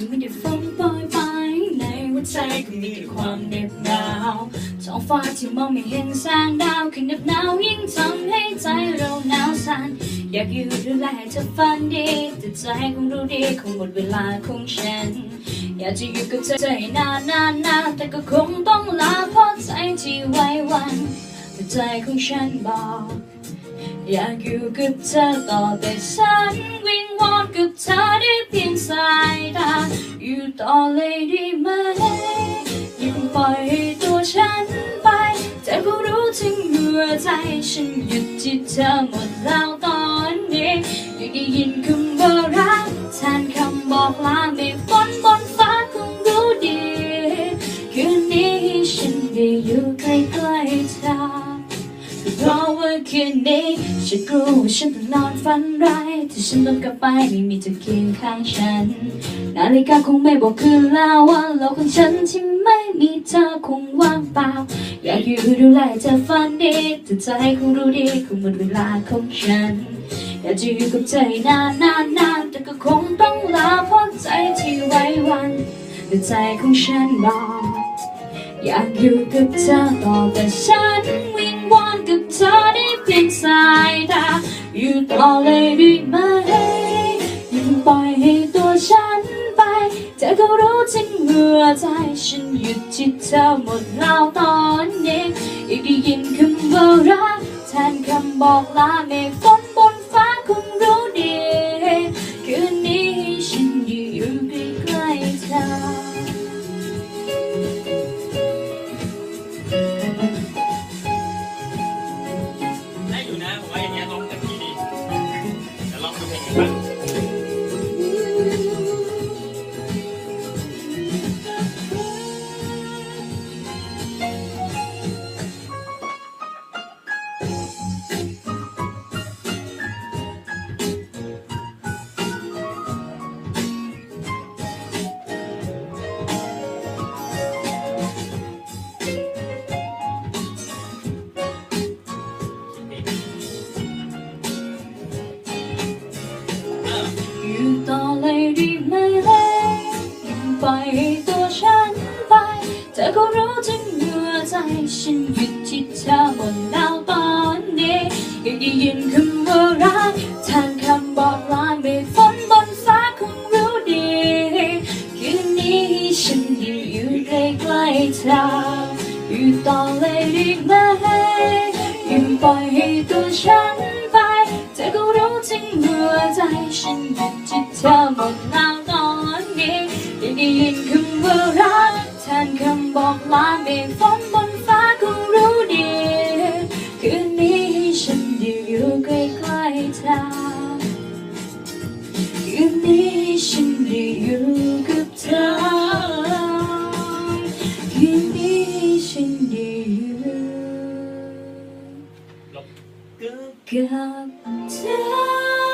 ก็ไม่ได้ฝนโปรยไปในหัวใจก็มีแต่ความเหน็บหนาวท้องฟ้าที่มองไม่เห็นแสงดาวคือเหน็บหนาวยิ่งทำให้ใจเราหนาวสั่นอยากอยู่ดูแลให้เธอฝันดีแต่ใจคงรู้ดีคงหมดเวลาของฉัน อยากจะอยู่กับเธอให้นานนานนานแต่ก็คงต้องลาเพราะใจที่ไว้วันแต่ใจของฉันบอก อยากอยู่กับเธอต่อแต่ฉันวิง อนกับเธอได้เพียงสายตาอยู่ต่อเลยได้ไหมอย่าปล่อยให้ตัวฉันไปแต่ก็รู้ถึงหัวใจฉันหยุดที่เธอหมดแล้วตอนนี้อยากได้ยินคำว่ารักแทนคำบอกลา คืนนี้ฉันกลัวว่าฉันต้องนอนฝันร้ายที่ฉันต้องกลับไปไม่มีเธอเคียงข้างฉัน นาฬิกาคงไม่บอกคืนแล้วว่าโลกของฉันที่ไม่มีเธอคงว่างเปล่า อยากอยู่ดูแลเธอฝันดีแต่ใจคงรู้ดีคงหมดเวลาของฉันอยากจะอยู่กับเธอนานนานนานแต่ก็คงต้องลาเพราะใจที่ไว้วันแต่ใจของฉันบอกอยากอยู่กับเธอต่อแต่ฉันวิงวอนกับเธอ สายตาหยุดรอเลยได้ไหมยังปล่อยให้ตัวฉันไปเธอก็รู้ถึงหัวใจฉันหยุดที่เธอหมดแล้วตอนนี้อีกได้ยินคำว่ารักแทนคำบอกลาเมฆ ตัวฉันไป เธอก็รู้ถึงหัวใจ ฉันหยุดที่เธอหมดแล้วตอนนี้อยากได้ยินคำว่ารักแทนคำบอกลาเมฆฝนบนฟ้าคงรู้ดีคืนนี้ฉันอยู่อยู่ใกล้เธออยู่ต่อเลยได้ไหมยังปล่อยให้ตัวฉันไป เธอก็รู้ถึงหัวใจฉันหยุด ฝนบนฟ้าคงรู้ดี คืนนี้ฉันได้อยู่ใกล้ๆเธอคืนนี้ฉันได้อยู่กับเธอคืนนี้ฉันได้อยู่ลบกึ๊บกับเธอ